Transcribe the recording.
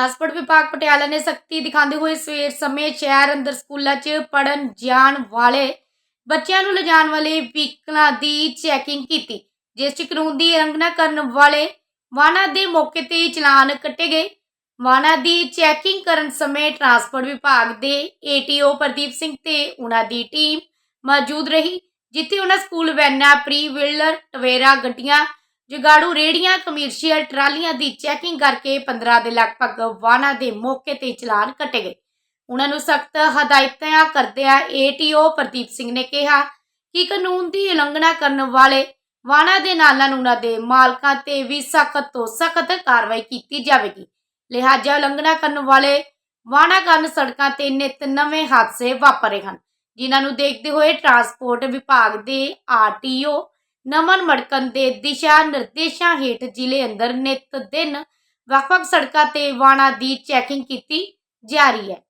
Transport ਵਿਭਾਗ ਪਟਿਆਲਾ ਨੇ ਸਖਤੀ ਦਿਖਾਉਂਦੇ ਹੋਏ ਸਵੇਰ ਸਮੇਂ ਸ਼ਹਿਰ ਅੰਦਰ ਸਕੂਲਾਂ 'ਚ ਪੜਨ ਜਾਣ ਵਾਲੇ ਬੱਚਿਆਂ ਨੂੰ ਲਿਜਾਣ ਵਾਲੇ ਵਹੀਕਲਾਂ ਦੀ ਚੈਕਿੰਗ ਕੀਤੀ ਜਿਸ 'ਚ ਕਾਨੂੰਨ ਦੀ ਉਲੰਘਣਾ ਕਰਨ ਵਾਲੇ ਵਾਹਨਾਂ ਦੇ ਮੌਕੇ ਤੇ ਹੀ ਚਲਾਨ ਕੱਟੇ ਗਏ ਵਾਹਨਾਂ ਦੀ ਚੈਕਿੰਗ ਕਰਨ ਸਮੇਂ ਟਰਾਂਸਪੋਰਟ ਵਿਭਾਗ ਦੇ ਏਟੀਓ ਪ੍ਰਦੀਪ ਸਿੰਘ ਤੇ ਉਹਨਾਂ ਦੀ ਟੀਮ ਮੌਜੂਦ ਰਹੀ ਜਿੱਥੇ ਉਹਨਾਂ ਸਕੂਲ ਵੈਨਾਂ ਪ੍ਰੀ ਵੀਲਰ ਟਵੇਰਾ ਗੱਡੀਆਂ ਜਗਾੜੂ ਰੇੜੀਆਂ, ਕਮਰਸ਼ੀਅਲ ਟਰਾਲੀਆਂ ਦੀ ਚੈਕਿੰਗ ਕਰਕੇ 15 ਦੇ ਲਗਭਗ ਵਾਹਨਾਂ ਦੇ ਮੌਕੇ ਤੇ ਚਲਾਨ ਕੱਟੇ ਗਏ। ਉਹਨਾਂ ਨੂੰ ਸਖਤ ਹਦਾਇਤਾਂ ਕਰਦਿਆਂ ਏਟੀਓ ਪ੍ਰਦੀਪ ਸਿੰਘ ਨੇ ਕਿਹਾ ਕਿ ਕਾਨੂੰਨ ਦੀ ਉਲੰਘਣਾ ਕਰਨ ਵਾਲੇ ਵਾਹਨਾਂ ਦੇ ਨਾਲ ਨਾਲ ਉਹਨਾਂ ਦੇ ਮਾਲਕਾਂ ਤੇ ਵੀ ਸਖਤ ਤੋਂ ਸਖਤ ਕਾਰਵਾਈ ਕੀਤੀ ਜਾਵੇਗੀ। ਲਿਹਾਜ਼ਾ ਉਲੰਘਣਾ ਕਰਨ ਵਾਲੇ ਵਾਹਨਾਂ ਕਾਰਨ ਸੜਕਾਂ ਤੇ ਨਿਤ ਨਵੇਂ ਹਾਦਸੇ ਵਾਪਰ ਰਹੇ ਹਨ। ਜਿਨ੍ਹਾਂ ਨੂੰ ਦੇਖਦੇ ਹੋਏ ਟਰਾਂਸਪੋਰਟ ਵਿਭਾਗ ਦੇ ਆਰਟੀਓ ਨਮਨ ਮੜਕਣ ਦੇ ਦਿਸ਼ਾ ਨਿਰਦੇਸ਼ਾਂ ਹੇਠ ਜ਼ਿਲ੍ਹੇ ਅੰਦਰ ਨਿਤ ਦਿਨ ਵੱਖ-ਵੱਖ ਸੜਕਾਂ ਤੇ ਵਾਹਨਾਂ ਦੀ ਚੈਕਿੰਗ ਕੀਤੀ ਜਾ ਰਹੀ ਹੈ।